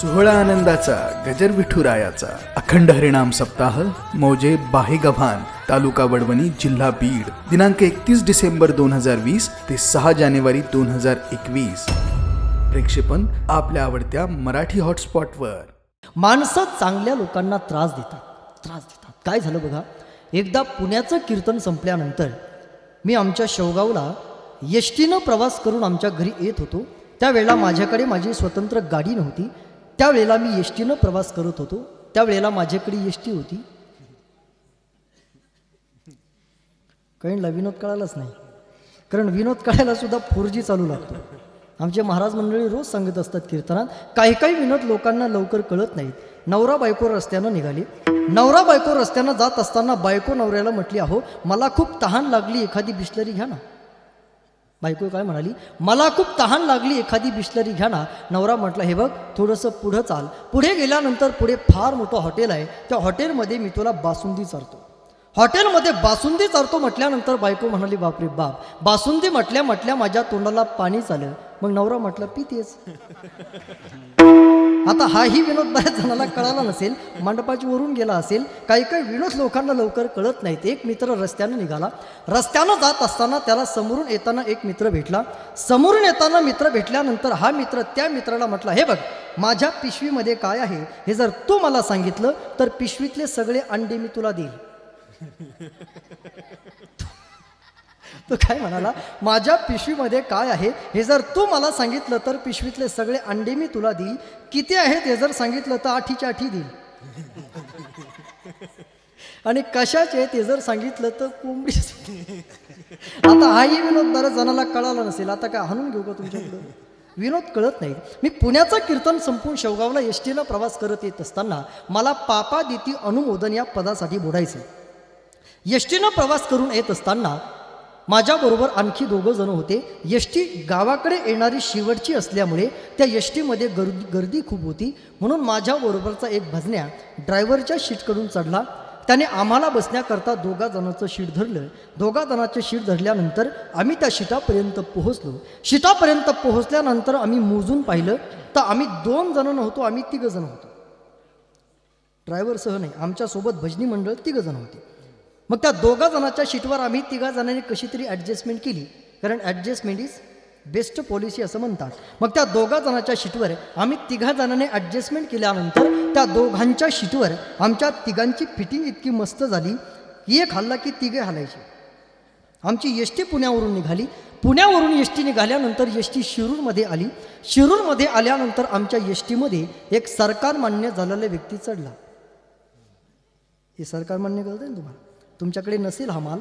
सोहळा आनंदाचा गजर विठुरायाचा अखंड हरिणाम सप्ताह मौजे बाहेगव्हाण तालुका वडवणी जिल्हा बीड. दिनांक एकतीस डिसेंबर दोन हजार वीस ते सहा जानेवारी दोन हजार एकवीस. प्रेक्षेपण आपल्या आवडत्या मराठी हॉटस्पॉटवर. माणसं चांगल्या लोकांना त्रास देतात. त्रास देतात. काय झालं बघा? एकदा पुण्याचं कीर्तन संपल्यानंतर मी आमच्या शेवगावला यष्टीनं प्रवास करून आमच्या घरी येत होतो. त्यावेळेला माझ्याकडे माझी स्वतंत्र गाडी नव्हती. त्यावेळेला मी एस टीनं प्रवास करत होतो. त्यावेळेला माझ्याकडे एस टी होती कळणला विनोद कळालाच नाही. कारण विनोद कळायला सुद्धा फोर जी चालू लागतो. आमचे महाराज मंडळी रोज सांगत असतात कीर्तनात काही काही विनोद लोकांना लवकर कळत नाहीत. नवरा बायको रस्त्यानं निघाली. नवरा बायको रस्त्यानं जात असताना बायको नवऱ्याला म्हटली अहो मला खूप तहान लागली एखादी बिस्लरी घ्या ना. बायको काय म्हणाली मला खूप तहान लागली एखादी बिस्लरी घ्या ना. नवरा म्हटला हे बघ थोडंसं पुढं चाल. पुढे गेल्यानंतर पुढे फार मोठं हॉटेल आहे. त्या हॉटेलमध्ये मी तुला बासुंदी चारतो. हॉटेलमध्ये बासुंदी चारतो म्हटल्यानंतर बायको म्हणाली बापरे बाप बासुंदी म्हटल्या म्हटल्या माझ्या तोंडाला पाणी चालं मग नवरा म्हटलं पितेच आता हाही विनोद बऱ्याच जणाला कळाला नसेल मंडपाची वरून गेला असेल काही काही विनोद लोकांना लवकर कळत नाहीत. एक मित्र रस्त्यानं निघाला. रस्त्यानं जात असताना त्याला समोरून येताना एक मित्र भेटला. समोरून येताना मित्र भेटल्यानंतर हा मित्र त्या मित्राला म्हटला हे बघ माझ्या पिशवीमध्ये काय आहे? हे जर तू मला सांगितलं तर पिशवीतले सगळे अंडे मी तुला देईल. तो काय म्हणाला? माझ्या पिशवीमध्ये काय आहे? हे जर तू मला सांगितलं तर पिशवीतले सगळे अंडे मी तुला देईल. किती आहेत हे जर सांगितलं तर आठीच्या आठी देईल. आणि कशाचे ते जर सांगितलं तर कोंबडी आता हाही विनोद बऱ्याच जणाला कळाला नसेल. आता काय हाणून घेऊ का तुमच्याकडं? विनोद कळत नाही. मी पुण्याचं कीर्तन संपून शेवगावला एस टीला प्रवास करत येत असताना मला पापा देती अनुमोदन या पदासाठी बोलायचं एस टीनं प्रवास करून येत असताना माझ्याबरोबर आणखी दोघं जण होते. यष्टी टी गावाकडे येणारी शेवटची असल्यामुळे त्या यष्टीमध्ये गर्दी गर्दी खूप होती. म्हणून माझ्याबरोबरचा एक भजन्या ड्रायव्हरच्या शीटकडून चढला. त्याने आम्हाला बसण्याकरता दोघा जणांचं शीट धरलं. दोघा जणांचं शीट धरल्यानंतर आम्ही त्या शीटापर्यंत पोहोचलो. शीटापर्यंत पोहोचल्यानंतर आम्ही मोजून पाहिलं तर आम्ही दोन जण नव्हतो आम्ही तिघं जण होतो. ड्रायव्हरसह नाही आमच्यासोबत भजनी मंडळ तिघं जण होते. मग त्या दोघा जणाच्या शीटवर आम्ही तिघा जणांनी कशी तरी ॲडजस्टमेंट केली. कारण ॲडजस्टमेंट इज बेस्ट पॉलिसी असं म्हणतात. मग त्या दोघा जणाच्या शीटवर आम्ही तिघा जणांनी ॲडजस्टमेंट केल्यानंतर त्या दोघांच्या शीटवर आमच्या तिघांची फिटिंग इतकी मस्त झाली की एक हल्ला की तिघे हलायचे. आमची एस टी पुण्यावरून निघाली. पुण्यावरून एस टी निघाल्यानंतर एस टी शिरूरमध्ये आली. शिरूरमध्ये आल्यानंतर आमच्या एस टीमध्ये एक सरकार मान्य झालेला व्यक्ती चढला. हे सरकार मान्य करत आहे तुम्हाला? तुमच्याकडे नसेल हा माल.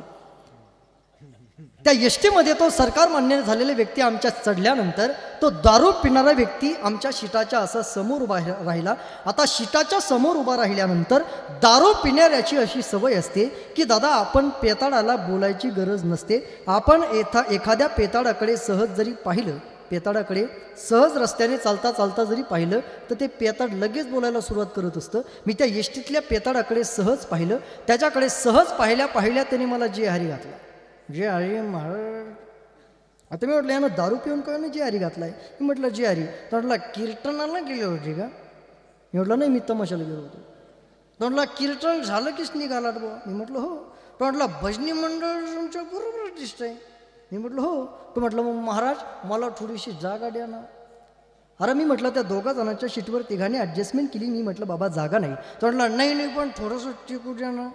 त्या यष्टीमध्ये तो सरकार मान्य झालेले व्यक्ती आमच्या चढल्यानंतर तो दारू पिणारा व्यक्ती आमच्या शिटाच्या असा समोर उभा रा- राहिला. आता शिटाच्या समोर उभा राहिल्यानंतर दारू पिणाऱ्याची अशी सवय असते की दादा आपण पेताडाला बोलायची गरज नसते. आपण एथा एखाद्या पेताडाकडे सहज जरी पाहिलं पेताडाकडे सहज रस्त्याने चालता चालता जरी पाहिलं तर ते पेताड लगेच बोलायला सुरुवात करत असतं. मी त्या एसटीतल्या पेताडाकडे सहज पाहिलं. त्याच्याकडे सहज पाहिल्या पाहिल्या त्याने मला जे हरी घातला. जे हरी महाराज. आता मी म्हटलं यानं दारू पिऊन काय जे हरी घातलाय? मी म्हटलं जे हरी तर म्हटलं कीर्तनाला गेले होते का? मी म्हटलं नाही मी तमाशाला गेलो होतो. तो म्हटलं कीर्तन झालं कीच निघाला बुवा? मी म्हटलं हो. तो म्हटलं भजनी मंडळ तुमच्या बरोबर दिसतंय. मी म्हटलं हो. तो म्हटलं मग महाराज मला थोडीशी जागा द्या ना. अरे मी म्हटलं त्या दोघा जणांच्या शीटवर तिघांनी ॲडजस्टमेंट केली. मी म्हटलं बाबा जागा नाही. तो म्हटलं नाही नाही पण थोडंसं टिकू द्या ना.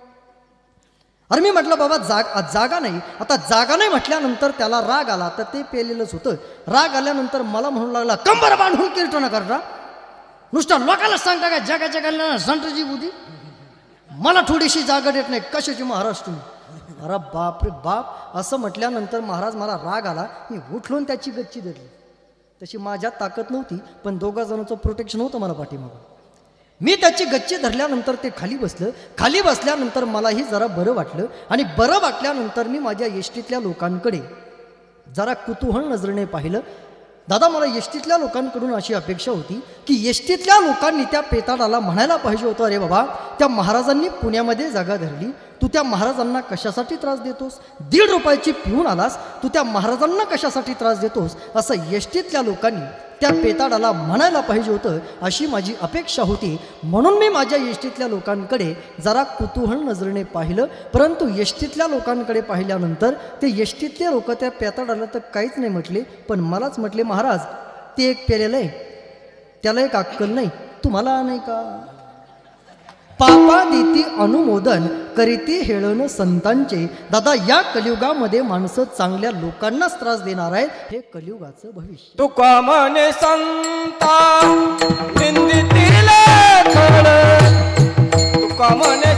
अरे मी म्हटलं बाबा जाग जागा नाही. आता जागा नाही म्हटल्यानंतर त्याला राग आला तर ते पेलेलंच होतं. राग आल्यानंतर मला म्हणू लागला कंबर बांधून कीर्तन करता नुसतं लोकांना सांगता का जगाच्या जगाला संतजी बुद्धी. मला थोडीशी जागा देत नाही. कशाची महाराज तुम्ही? अरे बाप रे बाप. असं म्हटल्यानंतर महाराज मला राग आला. मी उठलून त्याची गच्ची धरली. तशी माझ्यात ताकद नव्हती पण दोघा जणांचं प्रोटेक्शन होतं मला पाठीमागं. मी त्याची गच्ची धरल्यानंतर ते खाली बसलं. खाली बसल्यानंतर मलाही जरा बरं वाटलं आणि बरं वाटल्यानंतर मी माझ्या येष्टीतल्या लोकांकडे जरा कुतूहल नजरेने पाहिलं. दादा मला एसटीतल्या लोकांकडून अशी अपेक्षा होती की एसटीतल्या लोकांनी त्या पेताडाला म्हणायला पाहिजे होतं अरे बाबा त्या महाराजांनी पुण्यामध्ये जागा धरली. तू त्या महाराजांना कशासाठी त्रास देतोस? दीड रुपयाची पिऊन आलास. तू त्या महाराजांना कशासाठी त्रास देतोस? असं एसटीतल्या लोकांनी त्या पेताडाला म्हणायला पाहिजे होतं अशी माझी अपेक्षा होती. म्हणून मी माझ्या यष्टीतल्या लोकांकडे जरा कुतूहल नजरेने पाहिलं. परंतु यष्टीतल्या लोकांकडे पाहिल्यानंतर ते यष्टीतले लोक त्या पेताडाला तर काहीच नाही म्हटले पण मलाच म्हटले महाराज ते एक पेलेलं आहे. त्याला एक अक्कल नाही. तुम्हाला नाही का? पापा देती अनुमोदन करीती हेळण संतांचे. दादा या कलियुगामध्ये माणसं चांगल्या लोकांनाच त्रास देणार आहेत. हे कलियुगाचं भविष्य. तुका म्हणे संता निंदितील तुका म्हणे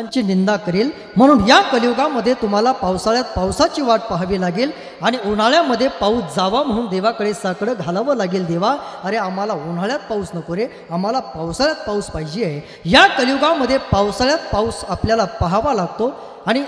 समाज संतांची निंदा करेल. म्हणून या कलियुगामध्ये तुम्हाला पावसाळ्यात पावसाची वाट पाहावी लागेल आणि उन्हाळ्यामध्ये पाऊस जावा म्हणून देवाकडे साकडं घालावं लागेल देवा. अरे आम्हाला उन्हाळ्यात पाऊस नको रे. आम्हाला पावसाळ्यात पाऊस पाहिजे. आहे या कलियुगामध्ये पावसाळ्यात पाऊस आपल्याला पाहावा लागतो. आणि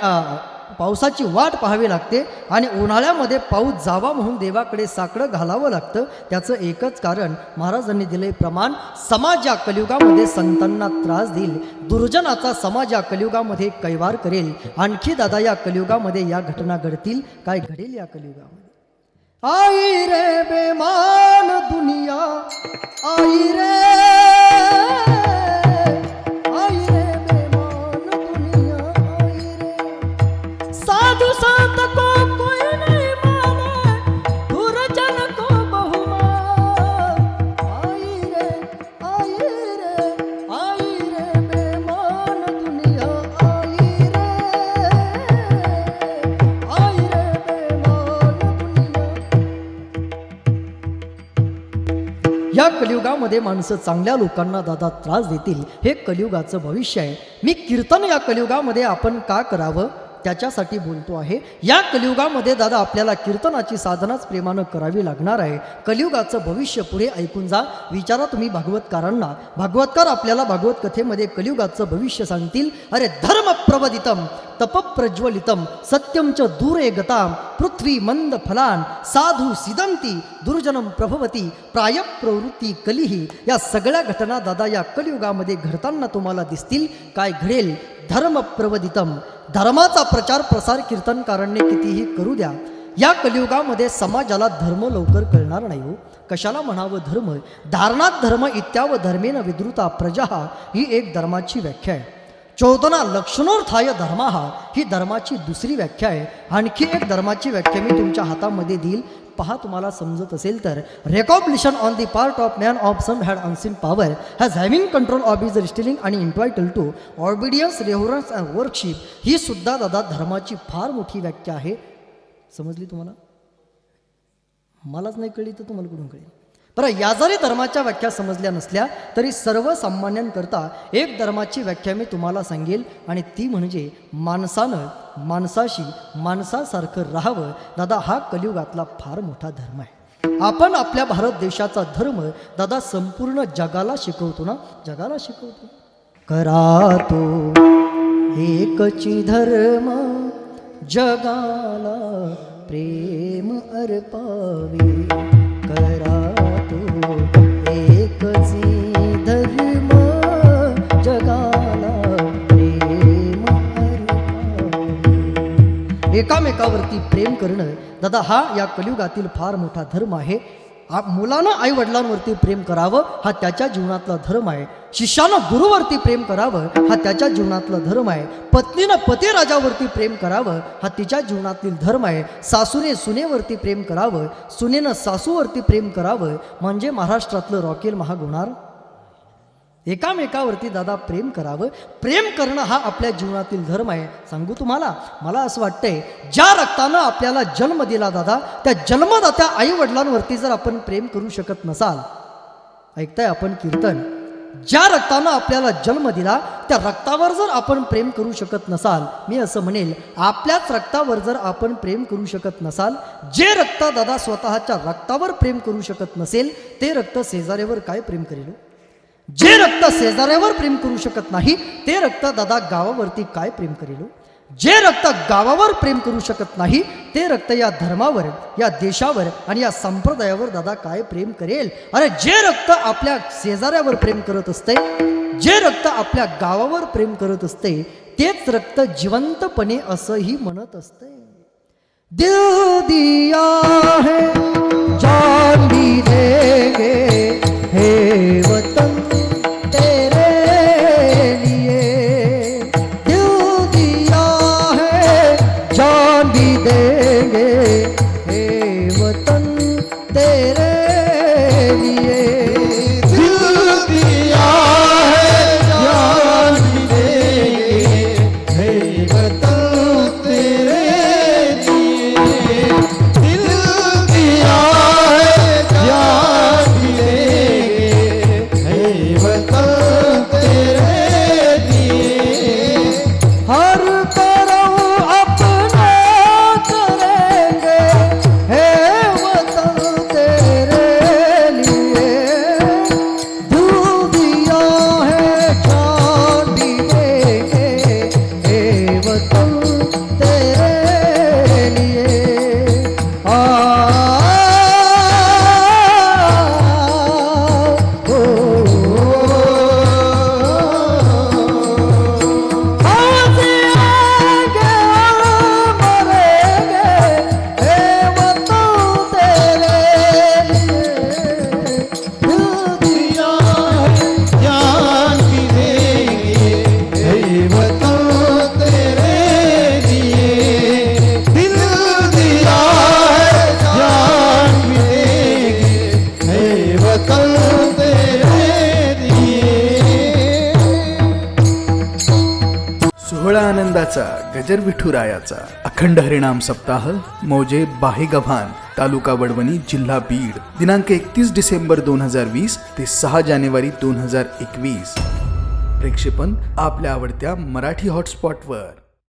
पावसाची वाट पाहावी लागते आणि उन्हाळ्यामध्ये पाऊस जावा म्हणून देवाकडे साकडं घालावं लागतं. त्याचं एकच कारण महाराजांनी दिले प्रमाण समाज या कलियुगामध्ये संतांना त्रास देईल. दुर्जनाचा समाज या कलियुगामध्ये कैवार करेल. आणखी दादा या कलियुगामध्ये या घटना घडतील? काय घडेल या कलियुगामध्ये? आई रे बेमान दुनिया आई रे कलियुगामध्ये माणसं चांगल्या लोकांना दादा त्रास देतील हे कलियुगाचं भविष्य आहे. मी कीर्तन या कलियुगामध्ये आपण का करावं? त्याच्यासाठी बोलतो आहे. या कलियुगामध्ये दादा आपल्याला कीर्तनाची साधनाच प्रेमानं करावी लागणार आहे. कलियुगाचं भविष्य पुढे ऐकून जा. विचारा तुम्ही भागवतकारांना. भागवतकार आपल्याला भागवत कथेमध्ये कलियुगाचं भविष्य सांगतील. अरे धर्म प्रवदितम तपप्रज्वलितम सत्यम च दूरे गताम पृथ्वी मंद फलान साधू सिदंती दुर्जनम प्रभवती प्राय प्रवृत्ती कलिही या सगळ्या घटना दादा या कलियुगामध्ये घडताना तुम्हाला दिसतील. काय घडेल? धर्म प्रवदितम धर्माचा प्रचार प्रसार कीर्तनकारांनी कितीही करू द्या. या कलियुगामध्ये समाजाला धर्म लवकर कळणार नाही हो. कशाला म्हणावं धर्म? धारणात धर्म इत्याव धर्मेन विद्रुता प्रजा ही एक धर्माची व्याख्या आहे. चौदना लक्षणोर्थाय धर्मा ही धर्माची दुसरी व्याख्या आहे. आणखी एक धर्माची व्याख्या मी तुमच्या हातामध्ये देईल. पहा तुम्हाला समजत असेल तर recognition on the part of man of some had unseen power has having control of is रिस्टिलिंग आणि entitled to obedience reverence and worship ही सुद्धा दादा धर्माची फार मोठी व्याख्या आहे. समजली तुम्हाला? मलाच नाही कळली तर तुम्हाला कुठून कळेल? बरं या जरी धर्माच्या व्याख्या समजल्या नसल्या तरी सर्वसामान्यांकरता एक धर्माची व्याख्या मी तुम्हाला सांगेल आणि ती म्हणजे माणसानं माणसाशी माणसासारखं राहावं. दादा हा कलियुगातला फार मोठा धर्म आहे. आपण आपल्या भारत देशाचा धर्म दादा संपूर्ण जगाला शिकवतो ना? जगाला शिकवतो. करा तो एकची धर्म जगाला प्रेम अर्पावे. करा एकामेकावरती प्रेम करणं दादा हा या कलियुगातील फार मोठा धर्म आहे. मुलानं आई वडिलांवरती प्रेम करावं हा त्याच्या जीवनातला धर्म आहे. शिष्यानं गुरुवरती प्रेम करावं हा त्याच्या जीवनातला धर्म आहे. पत्नीनं पतीराजावरती प्रेम करावं हा तिच्या जीवनातील धर्म आहे. सासूने सुनेवरती प्रेम करावं सुनेनं सासूवरती प्रेम करावं. म्हणजे महाराष्ट्रातलं रॉकेल महाग होणार एकामेकावरती दादा प्रेम करावं. प्रेम करणं हा आपल्या जीवनातील धर्म आहे. सांगू तुम्हाला? मला असं वाटतंय ज्या रक्तानं आपल्याला जन्म दिला दादा त्या जन्मदात्या आई वडिलांवरती जर आपण प्रेम करू शकत नसाल ऐकताय आपण कीर्तन ज्या रक्तानं आपल्याला जन्म दिला त्या रक्तावर जर आपण प्रेम करू शकत नसाल मी असं म्हणेल आपल्याच रक्तावर जर आपण प्रेम करू शकत नसाल जे रक्त दादा स्वतःच्या रक्तावर प्रेम करू शकत नसेल ते रक्त शेजाऱ्यावर काय प्रेम करेल? हो? जे रक्त शेजाऱ्यावर प्रेम करू शकत नाही ते रक्त दादा गावावरती काय प्रेम करेल हो? जे रक्त गावावर प्रेम करू शकत नाही ते रक्त या धर्मावर या देशावर आणि या संप्रदायावर दादा काय प्रेम करेल? अरे जे रक्त आपल्या शेजाऱ्यावर प्रेम करत असते जे रक्त आपल्या गावावर प्रेम करत असते तेच रक्त जिवंतपणे असंही म्हणत असते. देव सोहळा आनंदाचा गजर विठुरायाचा अखंड हरिणाम सप्ताह मौजे बाहेगव्हाण तालुका वडवणी जिल्हा बीड दिनांक एकतीस डिसेंबर दोन हजार वीस ते सहा जानेवारी दोन हजार एकवीस. प्रेक्षेपण आपल्या आवडत्या मराठी हॉटस्पॉटवर.